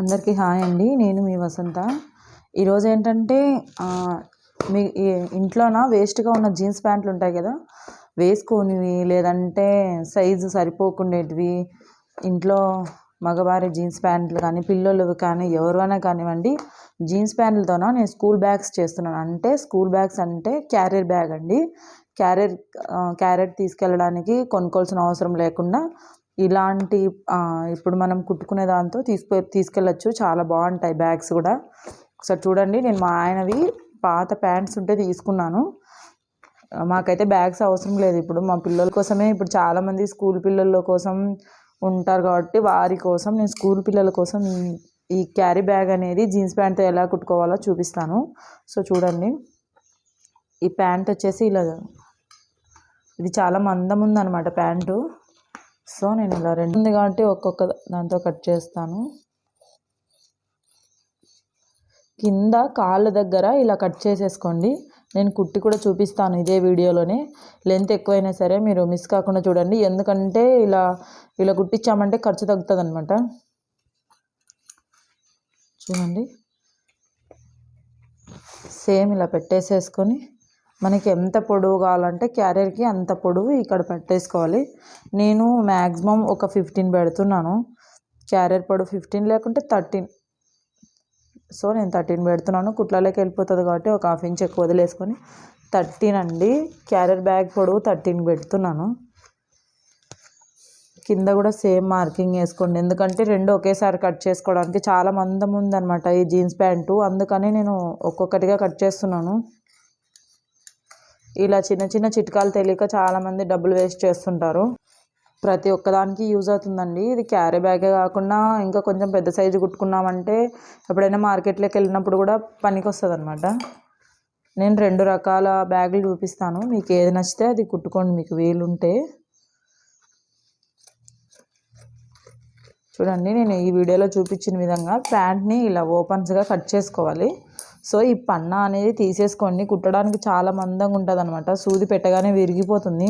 అందరికీ హాయ్ అండి. నేను మీ వసంత. ఈరోజు ఏంటంటే మీ ఇంట్లోనా ఇంట్లోన? వేస్ట్గా ఉన్న జీన్స్ ప్యాంట్లు ఉంటాయి కదా? వేసుకోనివి లేదంటే సైజు సరిపోకుండేటివి. ఇంట్లో మగవారి జీన్స్ ప్యాంట్లు కానీ పిల్లలు కానీ ఎవరైనా కానివ్వండి జీన్స్ ప్యాంట్లతోన నేను స్కూల్ బ్యాగ్స్ చేస్తున్నాను. అంటే స్కూల్ బ్యాగ్స్ అంటే క్యారియర్ బ్యాగ్ అండి. క్యారియర్ క్యారెట్ తీసుకెళ్ళడానికి కొనుక్కోవాల్సిన అవసరం లేకుండా ఇలాంటి ఇప్పుడు మనం కుట్టుకునే దాంతో తీసుకు తీసుకెళ్ళచ్చు. చాలా బాగుంటాయి బ్యాగ్స్ కూడా. ఒకసారి చూడండి. నేను మా ఆయనవి పాత ప్యాంట్స్ ఉంటే తీసుకున్నాను. మాకైతే బ్యాగ్స్ అవసరం లేదు ఇప్పుడు. మా పిల్లల కోసమే ఇప్పుడు చాలామంది స్కూల్ పిల్లల కోసం ఉంటారు కాబట్టి వారి కోసం నేను స్కూల్ పిల్లల కోసం ఈ- ఈ క్యారీ బ్యాగ్ అనేది జీన్స్ ప్యాంట్తో ఎలా కుట్టుకోవాలో చూపిస్తాను. సో చూడండి. ఈ ప్యాంట్ వచ్చేసి ఇలా ఇది చాలా మందం ఉందన్నమాట ప్యాంటు. సో నేను ఇలా రెండు ఉంది కాబట్టి ఒక్కొక్క దాంతో కట్ చేస్తాను. కింద కాళ్ళ దగ్గర ఇలా కట్ చేసేసుకోండి. నేను కుట్టి కూడా చూపిస్తాను ఇదే వీడియోలోనే. లెంత్ ఎక్కువైనా సరే మీరు మిస్ కాకుండా చూడండి. ఎందుకంటే ఇలా ఇలా కుట్టించామంటే ఖర్చు తగ్గుతుంది అనమాట చూడండి. సేమ్ ఇలా పెట్టేసేసుకొని మనకి ఎంత పొడవు కావాలంటే క్యారియర్కి అంత పొడవు ఇక్కడ పెట్టేసుకోవాలి. నేను మ్యాక్సిమం ఒక ఫిఫ్టీన్ పెడుతున్నాను. క్యారియర్ పొడవు ఫిఫ్టీన్ లేకుంటే థర్టీన్. సో నేను థర్టీన్ పెడుతున్నాను. కుట్లలోకి వెళ్ళిపోతుంది కాబట్టి ఒక హాఫ్ ఇంచ్ ఎక్కువ వదిలేసుకొని థర్టీన్ అండి. క్యారియర్ బ్యాగ్ పొడవు థర్టీన్ పెడుతున్నాను. కింద కూడా సేమ్ మార్కింగ్ వేసుకోండి. ఎందుకంటే రెండు ఒకేసారి కట్ చేసుకోవడానికి చాలా మందం ఉందన్నమాట ఈ జీన్స్ ప్యాంటు. అందుకని నేను ఒక్కొక్కటిగా కట్ చేస్తున్నాను. ఇలా చిన్న చిన్న చిట్కాలు తెలియక చాలామంది డబ్బులు వేస్ట్ చేస్తుంటారు. ప్రతి ఒక్కదానికి యూజ్ అవుతుందండి. ఇది క్యారీ బ్యాగే కాకుండా ఇంకా కొంచెం పెద్ద సైజు కుట్టుకున్నామంటే ఎప్పుడైనా మార్కెట్లోకి వెళ్ళినప్పుడు కూడా పనికి వస్తుంది అనమాట నేను రెండు రకాల బ్యాగులు చూపిస్తాను. మీకు ఏది నచ్చితే అది కుట్టుకోండి. మీకు వీలుంటే. చూడండి నేను ఈ వీడియోలో చూపించిన విధంగా ప్యాంట్ని ఇలా ఓపెన్స్గా కట్ చేసుకోవాలి. సో ఈ పన్నా అనేది తీసేసుకోండి కుట్టడానికి చాలా మందంగా ఉంటుంది అనమాట సూది పెట్టగానే విరిగిపోతుంది.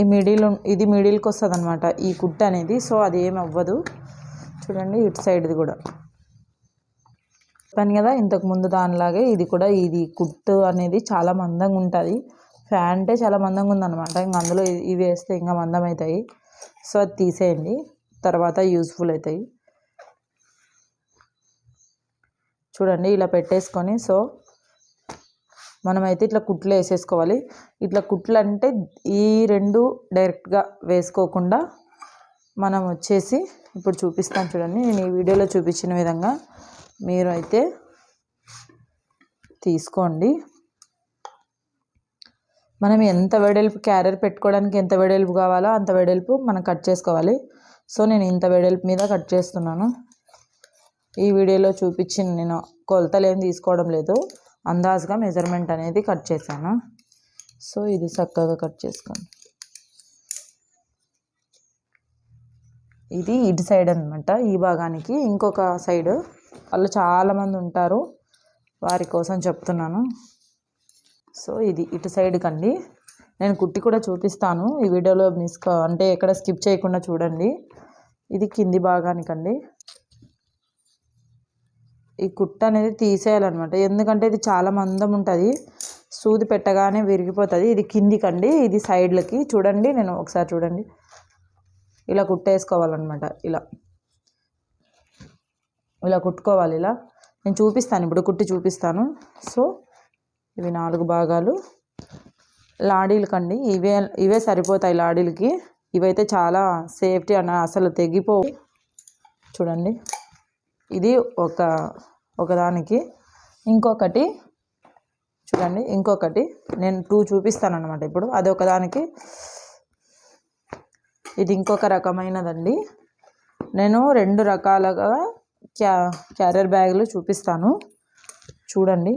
ఈ మిడిల్ ఇది మిడిల్కి వస్తుంది అనమాట ఈ కుట్టు అనేది. సో అది ఏమి అవ్వదు. చూడండి ఇటు సైడ్ది కూడా. చెప్పాను కదా ఇంతకు ముందు దానిలాగే ఇది కూడా ఇది కుట్టు అనేది చాలా మందంగా ఉంటుంది. ఫ్యాంటే చాలా మందంగా ఉందన్నమాట. ఇంకా అందులో ఇవి వేస్తే ఇంకా మందం అవుతాయి సో అది తీసేయండి. తర్వాత యూస్ఫుల్ అవుతాయి. చూడండి ఇలా పెట్టేసుకొని సో మనమైతే ఇట్లా కుట్లు వేసేసుకోవాలి. ఇట్లా కుట్లు అంటే ఈ రెండు డైరెక్ట్గా వేసుకోకుండా మనం వచ్చేసి ఇప్పుడు చూపిస్తాను చూడండి. నేను ఈ వీడియోలో చూపించిన విధంగా మీరు అయితే తీసుకోండి. మనం ఎంత వెడల్పు క్యారియర్ పెట్టుకోవడానికి ఎంత వెడల్పు కావాలో అంత వెడల్పు మనం కట్ చేసుకోవాలి. సో నేను ఇంత వెడల్పు మీద కట్ చేస్తున్నాను. ఈ వీడియోలో చూపించిన నేను కొలతలు ఏం తీసుకోవడం లేదు. అందాజుగా మెజర్మెంట్ అనేది కట్ చేశాను. సో ఇది చక్కగా కట్ చేసుకోండి. ఇది ఇటు సైడ్ అనమాట ఈ భాగానికి ఇంకొక సైడ్ వాళ్ళు చాలామంది ఉంటారు. వారి కోసం చెప్తున్నాను. సో ఇది ఇటు సైడ్ కండి. నేను కుట్టి కూడా చూపిస్తాను. ఈ వీడియోలో మిస్ అంటే ఎక్కడ స్కిప్ చేయకుండా చూడండి. ఇది కింది భాగానికండి. ఈ కుట్ట అనేది తీసేయాలన్నమాట. ఎందుకంటే ఇది చాలా మందం ఉంటుంది. సూది పెట్టగానే విరిగిపోతుంది. ఇది కిందికండి ఇది సైడ్లకి. చూడండి నేను ఒకసారి చూడండి. ఇలా కుట్టేసుకోవాలన్నమాట ఇలా. ఇలా కుట్టుకోవాలి ఇలా. నేను చూపిస్తాను ఇప్పుడు కుట్టి చూపిస్తాను. సో ఇవి నాలుగు భాగాలు. లాడీలకండి ఇవే ఇవే సరిపోతాయి లాడీలకి. ఇవైతే చాలా సేఫ్టీ అన్న అసలు తెగిపోవు. చూడండి. ఇది ఒక ఒకదానికి ఇంకొకటి చూడండి ఇంకొకటి. నేను టూ చూపిస్తాను అనమాట ఇప్పుడు. అది ఒకదానికి. ఇది ఇంకొక రకమైనదండి. నేను రెండు రకాలుగా క్యా క్యారియర్ బ్యాగులు చూపిస్తాను. చూడండి.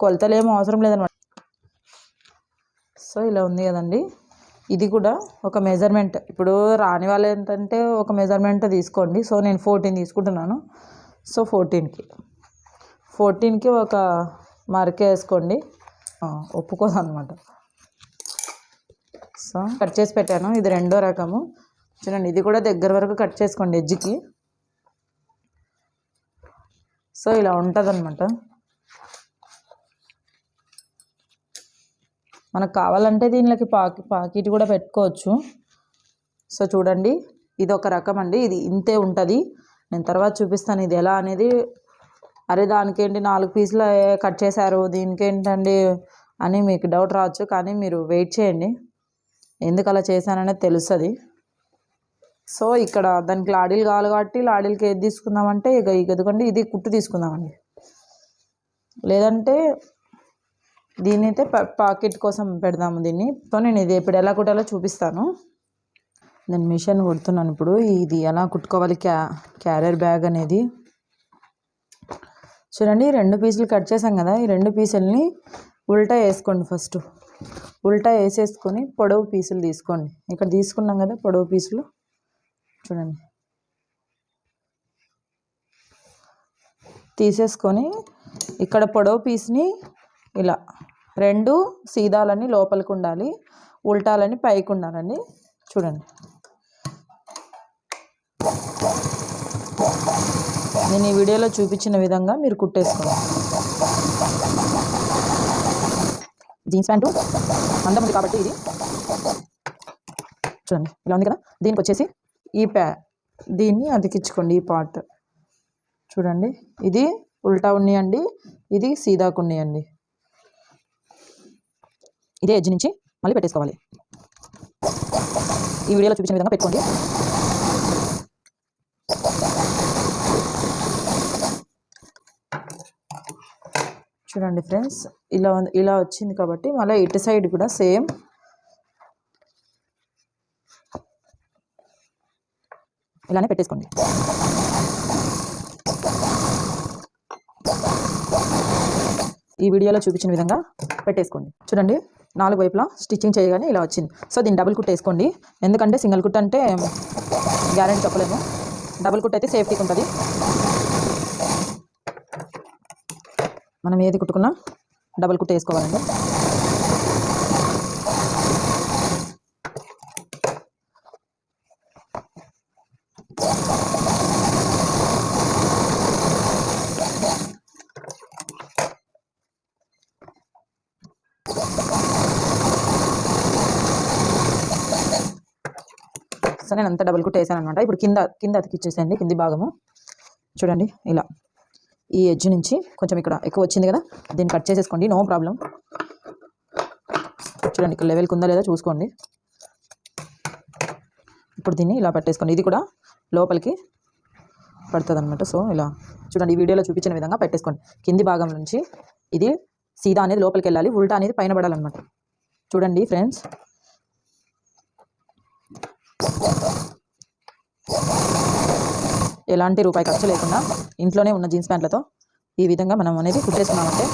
కొలతలు ఏమో అవసరం లేదనమాట సో ఇలా ఉంది కదండి. ఇది కూడా ఒక మెజర్మెంట్ ఇప్పుడు రాని వాళ్ళు ఏంటంటే ఒక మెజర్మెంట్ తీసుకోండి. సో నేను ఫోర్టీన్ తీసుకుంటున్నాను. సో ఫోర్టీన్కి ఫోర్టీన్కి ఒక మార్క్ వేసుకోండి. ఒప్పుకోదు అనమాట సో కట్ చేసి పెట్టాను. ఇది రెండో రకము. చూడండి ఇది కూడా దగ్గర వరకు కట్ చేసుకోండి ఎడ్జ్కి. సో ఇలా ఉంటుంది అనమాట మనకు కావాలంటే దీనిలోకి పాకి పాకెట్ కూడా పెట్టుకోవచ్చు. సో చూడండి ఇది ఒక రకం అండి. ఇది ఇంతే ఉంటుంది. నేను తర్వాత చూపిస్తాను ఇది ఎలా అనేది. అరే దానికేంటి నాలుగు పీసులు కట్ చేశారు? దీనికేంటండి అని మీకు డౌట్ రావచ్చు కానీ మీరు వెయిట్ చేయండి. ఎందుకు అలా చేశాననేది తెలుస్తుంది. సో ఇక్కడ దానికి లాడీలు కావాలి కాబట్టి లాడీలకి ఏది తీసుకుందామంటే ఇక ఇక ఎందుకంటే ఇది కుట్టు తీసుకుందామండి. లేదంటే దీన్ని అయితే పాకెట్ కోసం పెడదాము దీన్ని. సో నేను ఇది ఇప్పుడు ఎలా కుట్టాలో చూపిస్తాను. నేను మిషన్ కుడుతున్నాను ఇప్పుడు. ఇది ఎలా కుట్టుకోవాలి క్యా క్యారియర్ బ్యాగ్ అనేది. చూడండి రెండు పీసులు కట్ చేసాం కదా. ఈ రెండు పీసుల్ని ఉల్టా వేసుకోండి ఫస్ట్. ఉల్టా వేసేసుకొని పొడవు పీసులు తీసుకోండి. ఇక్కడ తీసుకున్నాం కదా పొడవు పీసులు. చూడండి. తీసేసుకొని ఇక్కడ పొడవు పీస్ని ఇలా రెండు సీదాలని లోపలికి ఉండాలి ఉల్టాలని పైకి ఉండాలండి చూడండి. నేను ఈ వీడియోలో చూపించిన విధంగా మీరు కుట్టేసుకోండి. జీన్స్ ప్యాంటు అందం ఉంది కాబట్టి ఇది. చూడండి ఇలా ఉంది కదా? దీనికి వచ్చేసి ఈ ప్యా దీన్ని అతికించుకోండి ఈ పార్ట్. చూడండి ఇది ఉల్టా ఉన్నాయండి ఇది సీదాకు ఉన్నాయండి ఇదే ఎడ్జ్ నుంచి మళ్ళీ పెట్టేసుకోవాలి. ఈ వీడియోలో చూపించిన విధంగా పెట్టుకోండి. చూడండి ఫ్రెండ్స్ ఇలా ఇలా వచ్చింది కాబట్టి మళ్ళీ ఇటు సైడ్ కూడా సేమ్ ఇలానే పెట్టేసుకోండి. ఈ వీడియోలో చూపించిన విధంగా పెట్టేసుకోండి. చూడండి. నాలుగు వైపులా స్టిచ్చింగ్ చేయగానే ఇలా వచ్చింది. సో దీన్ని డబుల్ కుట్ వేసుకోండి. ఎందుకంటే సింగిల్ కుట్ అంటే గ్యారెంటీ చెప్పలేము. డబుల్ కుట్ అయితే సేఫ్టీకి ఉంటుంది. మనం ఏది కుట్టుకున్నా డబుల్ కుట్ వేసుకోవాలండి. సో నేను అంతా డబుల్ కుట్ వేసాను అనమాట ఇప్పుడు కింద కింద అతికిచ్చేసేయండి కింది భాగము. చూడండి ఇలా. ఈ ఎడ్జ్ నుంచి కొంచెం ఇక్కడ ఎక్కువ వచ్చింది కదా దీన్ని కట్ చేసేసుకోండి నో ప్రాబ్లం చూడండి ఇక్కడ లెవెల్కి ఉందా లేదా చూసుకోండి. ఇప్పుడు దీన్ని ఇలా పెట్టేసుకోండి. ఇది కూడా లోపలికి పడుతుంది అనమాట సో ఇలా. చూడండి ఈ వీడియోలో చూపించిన విధంగా పెట్టేసుకోండి. కింది భాగం నుంచి ఇది సీదా అనేది లోపలికి వెళ్ళాలి ఉల్టా అనేది పైన పడాలన్నమాట. చూడండి ఫ్రెండ్స్ ఎలాంటి రూపాయి ఖర్చు లేకుండా ఇంట్లోనే ఉన్న జీన్స్ ప్యాంట్లతో ఈ విధంగా మనం అనేది కుట్టేసుకున్నామంటే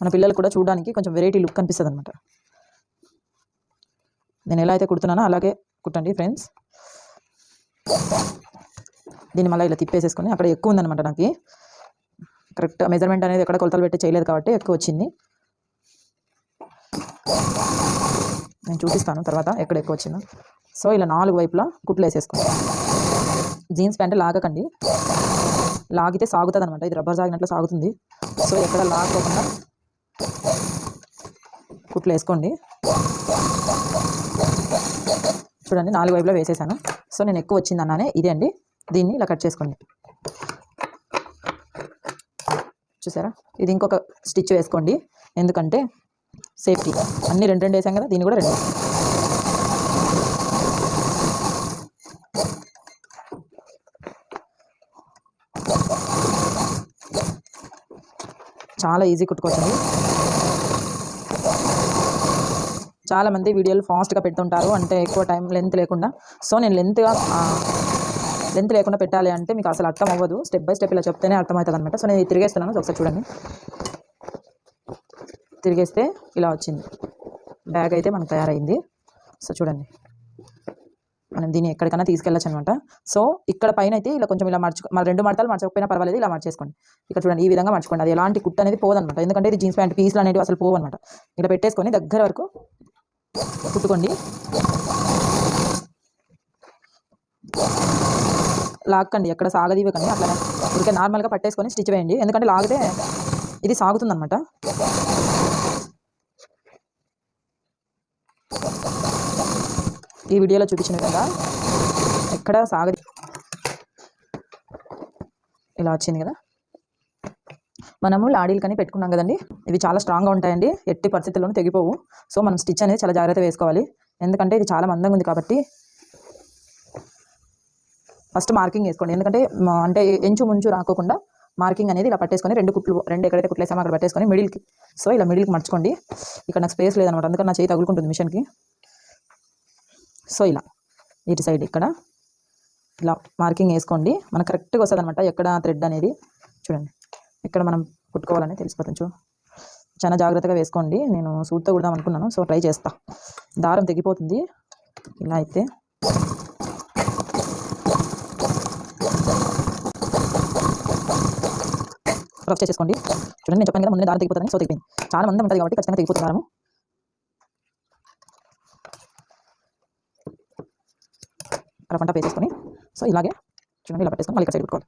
మన పిల్లలు కూడా చూడడానికి కొంచెం వెరైటీ లుక్ కనిపిస్తుంది అనమాట నేను ఎలా అయితే కుడుతున్నానో అలాగే కుట్టండి ఫ్రెండ్స్. దీన్ని మళ్ళీ ఇలా తిప్పేసేసుకొని అక్కడ ఎక్కువ ఉందన్నమాట నాకు. కరెక్ట్ మెజర్మెంట్ అనేది ఎక్కడ కొలతలు పెట్టి చేయలేదు కాబట్టి ఎక్కువ వచ్చింది. నేను చూపిస్తాను తర్వాత ఎక్కడ ఎక్కువ వచ్చిందో. సో ఇలా నాలుగు వైపులా కుట్లు వేసేసుకోండి జీన్స్ ప్యాంట్ లాగకండి. లాగితే సాగుతుంది అనమాట ఇది రబ్బర్ సాగినట్లు సాగుతుంది. సో ఎక్కడ లాగకుండా కుట్లు వేసుకోండి. చూడండి నాలుగు వైపులా వేసేసాను. సో నేను ఎక్కువ వచ్చింది అన్నానే ఇదే అండి. దీన్ని ఇలా కట్ చేసుకోండి. చూసారా? ఇది ఇంకొక స్టిచ్ వేసుకోండి. ఎందుకంటే సేఫ్టీ. అన్ని రెండు రెండు వేసాం కదా దీన్ని కూడా రెండు. చాలా ఈజీ కుట్టుకోవచ్చండి. చాలామంది వీడియోలు ఫాస్ట్గా పెడుతుంటారు అంటే ఎక్కువ టైం లెంత్ లేకుండా. సో నేను లెంత్గా లెంత్ లేకుండా పెట్టాలి అంటే మీకు అసలు అర్థం అవ్వదు. స్టెప్ బై స్టెప్ ఇలా చెప్తేనే అర్థమవుతుంది అనమాట సో నేను తిరిగేస్తున్నాను. ఒకసారి చూడండి. తిరిగేస్తే ఇలా వచ్చింది. బ్యాగ్ అయితే మనకు తయారైంది. సో చూడండి. మనం దీన్ని ఎక్కడికైనా తీసుకెళ్ళచ్చు అనమాట సో ఇక్కడ పైన అయితే ఇలా కొంచెం ఇలా మార్చుకో మన రెండు మడతలు మార్చకపోయినా పర్వాలేదు ఇలా మార్చేసుకోండి. ఇక్కడ చూడండి ఈ విధంగా మర్చుకోండి. అది ఎలాంటి కుట్టు అనేది పోదనమాట ఎందుకంటే ఇది జీన్స్ ప్యాంట్ పీస్లు అనేవి అసలు పోవన్నమాట. ఇలా పెట్టేసుకొని దగ్గర వరకు కుట్టుకోండి. లాక్కండి. ఎక్కడ సాగదీవకండి అట్లా ఊరికే నార్మల్గా పట్టేసుకొని స్టిచ్ వేయండి. ఎందుకంటే లాగితే ఇది సాగుతుందన్నమాట. ఈ వీడియోలో చూపించిన విధంగా ఎక్కడ సాగ ఇలా వచ్చింది కదా. మనము లాడీలు కానీ పెట్టుకున్నాం కదండి. ఇవి చాలా స్ట్రాంగ్గా ఉంటాయండి. ఎట్టి పరిస్థితుల్లోనూ తెగిపోవు. సో మనం స్టిచ్ అనేది చాలా జాగ్రత్తగా వేసుకోవాలి. ఎందుకంటే ఇది చాలా మందంగా ఉంది కాబట్టి. ఫస్ట్ మార్కింగ్ వేసుకోండి. ఎందుకంటే అంటే ఎంచు ముంచు రాకోకుండా మార్కింగ్ అనేది ఇలా పట్టేసుకొని రెండు కుట్లు రెండు ఎక్కడైతే కుట్లేసామో అక్కడ పట్టేసుకొని మిడిల్కి సో ఇలా మిడిల్కి మర్చుకోండి ఇక్కడ నాకు స్పేస్ లేదనమాట. అందుకని నా చేయి తగులుకుంటుంది మిషన్కి సో ఇలా ఇటు సైడ్ ఇక్కడ. ఇలా మార్కింగ్ వేసుకోండి. మనకు కరెక్ట్గా వస్తుంది అనమాట ఎక్కడ థ్రెడ్ అనేది. చూడండి. ఎక్కడ మనం కుట్టుకోవాలని తెలిసిపోతుంది చూ చాలా జాగ్రత్తగా వేసుకోండి. నేను సూత్తో కుడదాం అనుకున్నాను. సో ట్రై చేస్తా. దారం తెగిపోతుంది. ఇలా అయితే. రఫ్ చేసేసుకోండి చూడండి నేను చెప్పాను కదా ముందే దారం తెగిపోతుంది సో తెగిపోయింది చాలా మంది ఉంటుంది కాబట్టి ఖచ్చితంగా తెగిపోతున్నారు దారము పంట వేసేసుకొని సో ఇలాగే చూడండి ఇలా పెట్టేసుకొని మళ్ళీ ఇక్కడ సైడ్ పెట్టుకోవాలి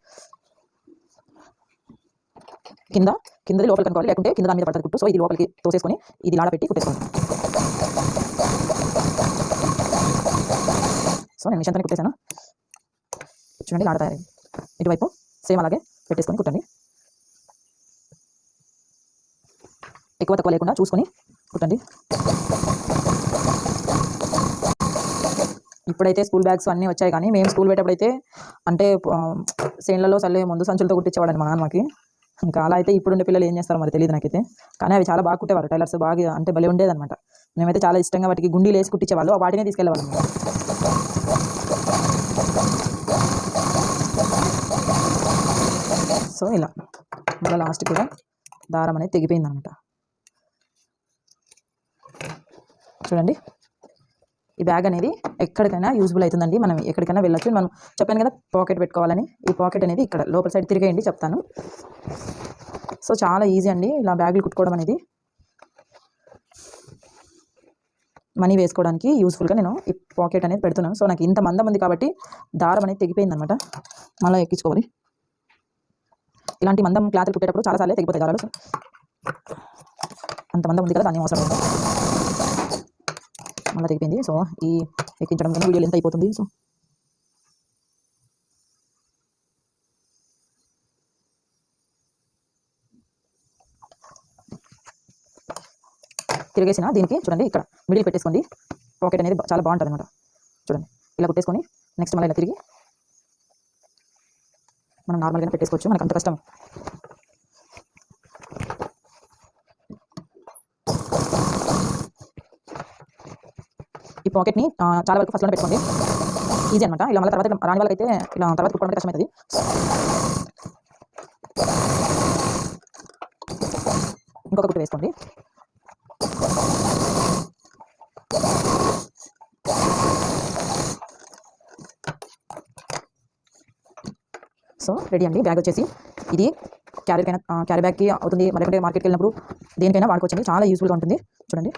కింద కిందది లోపలికి అనుకోవాలి లేకుంటే కింద దాని మీద పడుతుంది కుట్టు. సో ఇది లోపలికి తోసేసుకొని ఇది లాడ పెట్టి కుట్టేసుకోండి. సో నేను మిషన్తో కుట్టేశాను. చూడండి లాడ తయారైంది. ఇటువైపు సేమ్ అలాగే పెట్టేసుకొని కుట్టండి. ఎక్కువ తక్కువ లేకుండా చూసుకొని కుట్టండి. ఇప్పుడైతే స్కూల్ బ్యాగ్స్ అన్నీ వచ్చాయి కానీ మేము స్కూల్ పెట్టేప్పుడైతే అంటే సేన్లలో చల్లే ముందు సంచులతో కుట్టించేవాడండి మా నాన్నకి. ఇంకా అలా అయితే ఇప్పుడుండే పిల్లలు ఏం చేస్తారో మరి తెలియదు నాకైతే. కానీ అవి చాలా బాగా కుట్టేవారు టైలర్స్ బాగా అంటే భలే ఉండేదన్నమాట. మేమైతే చాలా ఇష్టంగా వాటికి గుండీలు వేసి కుట్టించేవాళ్ళు ఆ వాటినే తీసుకెళ్ళేవాళ్ళం సో ఇలా. మళ్ళీ లాస్ట్ కూడా దారం అనేది తెగిపోయింది అనమాట చూడండి. ఈ బ్యాగ్ అనేది ఎక్కడికైనా యూజ్ఫుల్ అవుతుందండి. మనం ఎక్కడికైనా వెళ్ళచ్చు. మనం చెప్పాను కదా పాకెట్ పెట్టుకోవాలని. ఈ పాకెట్ అనేది ఇక్కడ లోపల సైడ్ తిరిగేయండి చెప్తాను. సో చాలా ఈజీ అండి ఇలా బ్యాగులు కుట్టుకోవడం అనేది. మనీ వేసుకోవడానికి యూస్ఫుల్గా నేను ఈ పాకెట్ అనేది పెడుతున్నాను. సో నాకు ఇంత మందం ఉంది కాబట్టి దారం అనేది తెగిపోయింది అనమాట మళ్ళీ ఎక్కించుకోవాలి. ఇలాంటి మందం క్లాత్లు కుట్టేటప్పుడు చాలాసార్లు తెగిపోతాయి దారాలు. అంత మందం ఉంది కదా దాన్ని అవసరం అలా తెగిపోయింది సో ఈ ఎక్కించడం కన్నా వీడియో ఎంత అయిపోతుంది? సో తిరిగేసిన దీనికి చూడండి ఇక్కడ మిడిల్ పెట్టేసుకోండి. పాకెట్ అనేది చాలా బాగుంటుంది అనమాట చూడండి ఇలా కుట్టేసుకొని నెక్స్ట్ మళ్ళీ ఇలా తిరిగి మనం నార్మల్గానే పెట్టేసుకోవచ్చు. మనకు అంత కష్టం ఈ పాకెట్ని ని చాలా వరకు ఫస్ట్లోనే పెట్టుకోండి. ఈజీ అనమాట ఇలా మళ్ళీ తర్వాత ఇట్లా రాని వాళ్ళకైతే ఇలా తర్వాత కుట్టుకోవడం కష్టమవుతుంది ఇంకొక కుట్టు వేసుకోండి. సో రెడీ అండి. బ్యాగ్ వచ్చేసి ఇది క్యారీకైనా క్యారీ బ్యాగ్కి అవుతుంది. మరొకటి మార్కెట్కి వెళ్ళినప్పుడు దేనికైనా వాడుకోవచ్చండి. చాలా యూస్ఫుల్గా ఉంటుంది. చూడండి.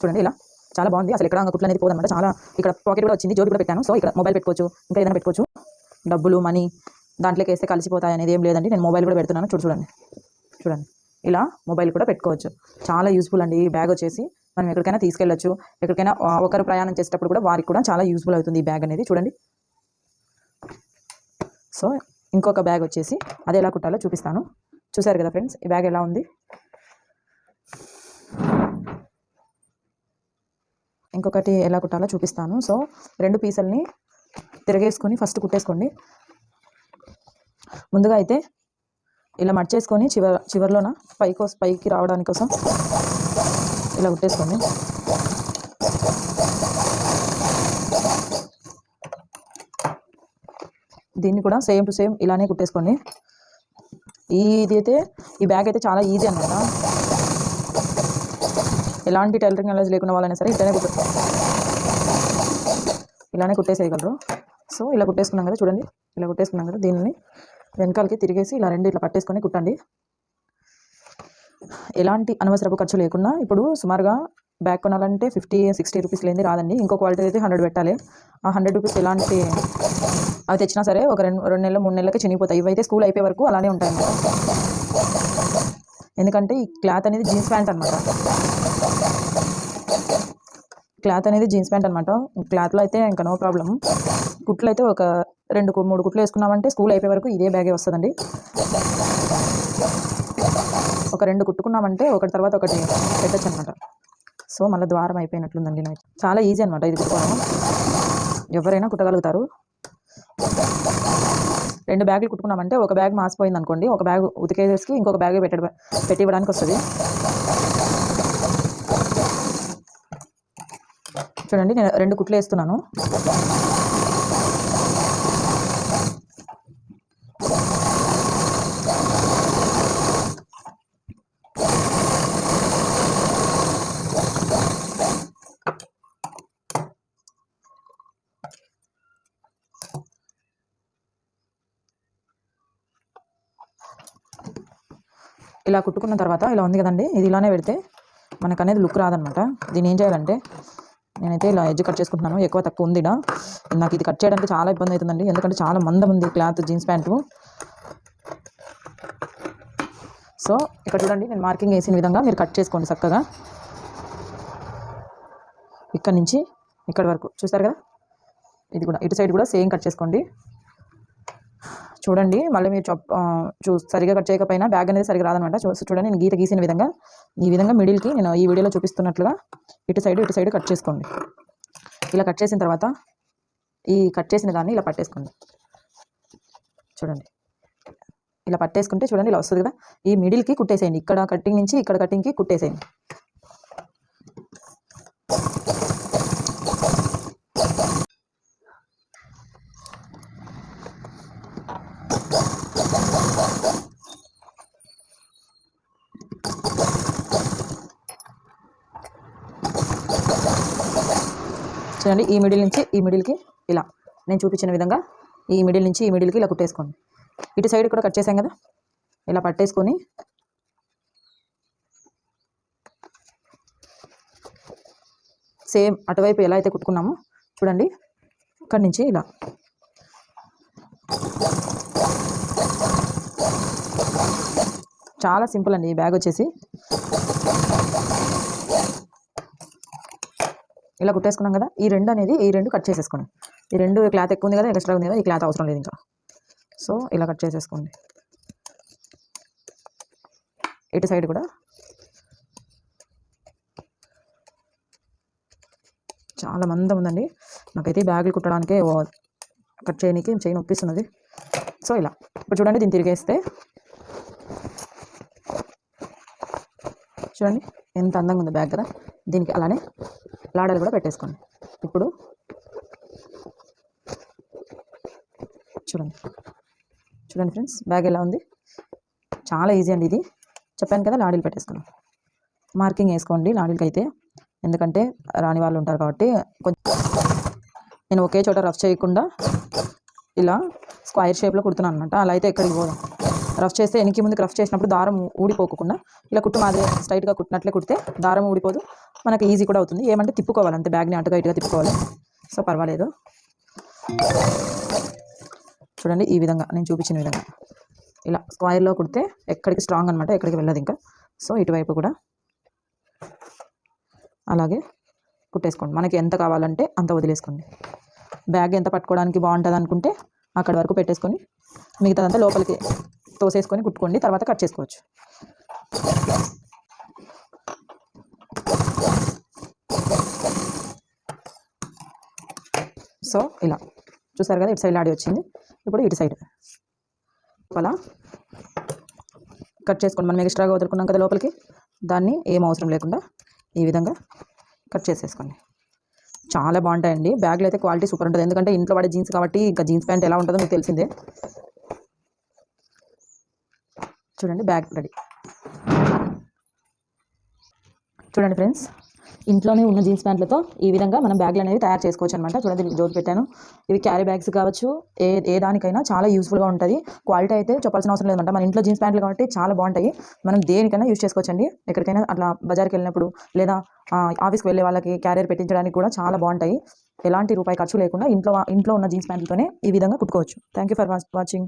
చూడండి ఇలా. చాలా బాగుంది. అసలు ఎక్కడ కుట్లు అనేది పోదన్నమాట చాలా ఇక్కడ పాకెట్ కూడా వచ్చింది. జోబి కూడా పెట్టాను. సో ఇక్కడ మొబైల్ పెట్టుకోవచ్చు. ఇంకా ఏదైనా పెట్టుకోవచ్చు. డబ్బులు మనీ దాంట్లోకి వేస్తే కలిసిపోతాయి అనేది ఏం లేదండి. నేను మొబైల్ కూడా పెడుతున్నాను. చూడు చూడండి. చూడండి. ఇలా మొబైల్ కూడా పెట్టుకోవచ్చు. చాలా యూస్ఫుల్ అండి. ఈ బ్యాగ్ వచ్చేసి మనం ఎక్కడికైనా తీసుకెళ్ళచ్చు. ఎక్కడికైనా ఒకరు ప్రయాణం చేసేటప్పుడు కూడా వారికి కూడా చాలా యూస్ఫుల్ అవుతుంది ఈ బ్యాగ్ అనేది. చూడండి. సో ఇంకొక బ్యాగ్ వచ్చేసి అది ఎలా కుట్టాలో చూపిస్తాను. చూసారు కదా ఫ్రెండ్స్? ఈ బ్యాగ్ ఎలా ఉంది? ఇంకొకటి ఎలా కుట్టాలో చూపిస్తాను. సో రెండు పీసుల్ని తిరగేసుకొని ఫస్ట్ కుట్టేసుకోండి. ముందుగా అయితే ఇలా మర్చేసుకొని చివర చివరిలోన కోసం పైకి రావడానికి కోసం ఇలా కుట్టేసుకోండి. దీన్ని కూడా సేమ్ టు సేమ్ ఇలానే కుట్టేసుకోండి. ఈ ఇది అయితే ఈ బ్యాగ్ అయితే చాలా ఈజీ అనమాట ఎలాంటి టైలరింగ్ నాలెడ్జ్ లేకుండా వాళ్ళైనా సరే ఇట్లానే కుట్ట ఇలానే కుట్టేసేయగలరు. సో ఇలా కుట్టేసుకున్నాం కదా చూడండి. ఇలా కుట్టేసుకున్నాం కదా దీనిని వెనకాలకి తిరిగేసి ఇలా రెండు ఇట్లా పట్టేసుకొని కుట్టండి. ఎలాంటి అనవసరపు ఖర్చు లేకుండా ఇప్పుడు సుమారుగా బ్యాగ్ కొనాలంటే ఫిఫ్టీ సిక్స్టీ రూపీస్ లేని రాదండి. ఇంకో క్వాలిటీ అయితే హండ్రెడ్ పెట్టాలి. ఆ హండ్రెడ్ రూపీస్ ఎలాంటి అవి తెచ్చినా సరే ఒక రెండు రెండు నెలలు మూడు నెలలకి చినిగిపోతాయి. ఇవైతే స్కూల్ అయిపోయే వరకు అలానే ఉంటాయి ఎందుకంటే ఈ క్లాత్ అనేది జీన్స్ ప్యాంట్ అనమాట క్లాత్ అనేది జీన్స్ ప్యాంట్ అనమాట క్లాత్లో అయితే ఇంకా నో ప్రాబ్లం కుట్లు అయితే ఒక రెండు మూడు కుట్లు వేసుకున్నామంటే స్కూల్ అయిపోయే వరకు ఇదే బ్యాగే వస్తుందండి. ఒక రెండు కుట్టుకున్నామంటే ఒకటి తర్వాత ఒకటి పెట్టచ్చు అనమాట సో మళ్ళీ ద్వారం అయిపోయినట్లుందండి నాకు చాలా ఈజీ అనమాట ఇది కుట్టుకోవడం. ఎవరైనా కుట్టగలుగుతారు. రెండు బ్యాగులు కుట్టుకున్నామంటే ఒక బ్యాగ్ మాసిపోయింది అనుకోండి ఒక బ్యాగ్ ఉతికేసేసి ఇంకొక బ్యాగ్ పెట్ట పెట్టి ఇవ్వడానికి వస్తుంది చూడండి నేను రెండు కుట్లు వేస్తున్నాను. ఇలా కుట్టుకున్న తర్వాత ఇలా ఉంది కదండి ఇది ఇలానే పెడితే మనకు అనేది లుక్ రాదనమాట. దీన్ని ఏం చేయాలంటే నేనైతే ఇలా ఎడ్జ్ కట్ చేసుకుంటున్నాను. ఎక్కువ తక్కువ ఉంది నాకు ఇది కట్ చేయడానికి చాలా ఇబ్బంది అవుతుందండి. ఎందుకంటే చాలా మందం ఉంది క్లాత్ జీన్స్ ప్యాంటు. సో ఇక్కడ చూడండి నేను మార్కింగ్ వేసిన విధంగా మీరు కట్ చేసుకోండి చక్కగా. ఇక్కడ నుంచి ఇక్కడ వరకు. చూస్తారు కదా? ఇది కూడా ఇటు సైడ్ కూడా సేమ్ కట్ చేసుకోండి. చూడండి. మళ్ళీ మీరు చప్ చూ సరిగా కట్ చేయకపోయినా బ్యాగ్ అనేది సరిగా రాదనమాట. చూడండి నేను గీత గీసిన విధంగా ఈ విధంగా మిడిల్కి నేను ఈ వీడియోలో చూపిస్తున్నట్లుగా ఇటు సైడ్ ఇటు సైడ్ కట్ చేసుకోండి. ఇలా కట్ చేసిన తర్వాత ఈ కట్ చేసిన దాన్ని ఇలా పట్టేసుకోండి. చూడండి. ఇలా పట్టేసుకుంటే చూడండి ఇలా వస్తుంది కదా. ఈ మిడిల్కి కుట్టేసేయండి. ఇక్కడ కటింగ్ నుంచి ఇక్కడ కటింగ్కి కుట్టేసేయండి. చూడండి ఈ మిడిల్ నుంచి ఈ మిడిల్కి ఇలా. నేను చూపించిన విధంగా ఈ మిడిల్ నుంచి ఈ మిడిల్కి ఇలా కుట్టేసుకోండి. ఇటు సైడ్ కూడా కట్ చేసాం కదా? ఇలా పట్టేసుకొని సేమ్ అటువైపు ఎలా అయితే కుట్టుకున్నామో చూడండి ఇక్కడి నుంచి ఇలా. చాలా సింపుల్ అండి ఈ బ్యాగ్ వచ్చేసి. ఇలా కుట్టేసుకున్నాం కదా ఈ రెండు అనేది ఈ రెండు కట్ చేసేసుకోండి. ఈ రెండు క్లాత్ ఎక్కువ ఉంది కదా ఎక్స్ట్రా ఉంది కదా ఈ క్లాత్ అవసరం లేదు ఇంకా. సో ఇలా కట్ చేసేసుకోండి. ఇటు సైడ్ కూడా. చాలా మందం ఉందండి. నాకైతే బ్యాగులు కుట్టడానికే ఓ కట్ చేయడానికి చేయి నొప్పిస్తున్నది సో ఇలా. ఇప్పుడు చూడండి దీన్ని తిరిగేస్తే. చూడండి. ఎంత అందంగా ఉంది బ్యాగ్ కదా? దీనికి అలానే లాడలు కూడా పెట్టేసుకోండి. ఇప్పుడు చూడండి. చూడండి ఫ్రెండ్స్ బ్యాగ్ ఎలా ఉంది? చాలా ఈజీ అండి ఇది. చెప్పాను కదా లాడీలు పెట్టేసుకున్నాం మార్కింగ్ వేసుకోండి లాడీలకి అయితే ఎందుకంటే రాని వాళ్ళు ఉంటారు కాబట్టి కొంచెం నేను ఒకే చోట రఫ్ చేయకుండా ఇలా స్క్వైర్ షేప్లో కుడుతున్నాను అనమాట అలా అయితే ఎక్కడికి పోదాం. రఫ్ చేస్తే వెనక్కి ముందుకు రఫ్ చేసినప్పుడు దారం ఊడిపోకుండా ఇలా కుట్టు మాదిరి స్ట్రైట్గా కుట్టినట్లే కుడితే దారం ఊడిపోదు. మనకి ఈజీ కూడా అవుతుంది. ఏమంటే తిప్పుకోవాలి అంతే బ్యాగ్ని అటుగా ఇటుగా తిప్పుకోవాలి. సో పర్వాలేదు. చూడండి ఈ విధంగా నేను చూపించిన విధంగా. ఇలా స్క్వైర్లో కుడితే ఎక్కడికి స్ట్రాంగ్ అనమాట ఎక్కడికి వెళ్ళదు ఇంకా. సో ఇటువైపు కూడా అలాగే కుట్టేసుకోండి. మనకి ఎంత కావాలంటే అంత వదిలేసుకోండి. బ్యాగ్ ఎంత పట్టుకోవడానికి బాగుంటుంది అనుకుంటే అక్కడ వరకు పెట్టేసుకొని మిగతాదంతా లోపలికి తోసేసుకొని కుట్టుకోండి తర్వాత కట్ చేసుకోవచ్చు. సో ఇలా చూసారు కదా ఇటు సైడ్ ఆడి వచ్చింది. ఇప్పుడు ఇటు సైడ్. అలా కట్ చేసుకోండి మనం ఎక్స్ట్రాగా వదులుకున్నాం కదా లోపలికి దాన్ని ఏం అవసరం లేకుండా ఈ విధంగా కట్ చేసేసుకోండి. చాలా బాగుంటాయండి. బ్యాగ్లు అయితే క్వాలిటీ సూపర్ ఉంటుంది. ఎందుకంటే ఇంట్లో వాడే జీన్స్ కాబట్టి ఇంకా జీన్స్ ప్యాంట్ ఎలా ఉంటుందో మీకు తెలిసిందే. చూడండి బ్యాగ్ రెడీ. చూడండి ఫ్రెండ్స్. ఇంట్లోనే ఉన్న జీన్స్ ప్యాంట్లతో ఈ విధంగా మనం బ్యాగ్లు అనేవి తయారు చేసుకోవచ్చు అనమాట చూడండి దీనికి జోడు పెట్టాను. ఇవి క్యారీ బ్యాగ్స్ కావచ్చు ఏ ఏ దానికైనా చాలా యూస్ఫుల్గా ఉంటుంది. క్వాలిటీ అయితే చెప్పాల్సిన అవసరం లేదన్నమాట. మన ఇంట్లో జీన్స్ ప్యాంట్లు కాబట్టి చాలా బాగుంటాయి. మనం దేనికైనా యూస్ చేసుకోవచ్చండి. ఎక్కడికైనా అట్లా బజార్కి వెళ్ళినప్పుడు లేదా ఆఫీస్కి వెళ్ళే వాళ్ళకి క్యారియర్ పెట్టించడానికి కూడా చాలా బాగుంటాయి. ఎలాంటి రూపాయి ఖర్చు లేకుండా ఇంట్లో ఇంట్లో ఉన్న జీన్స్ ప్యాంట్లతోనే ఈ విధంగా కుట్టుకోవచ్చు. Thank you for watching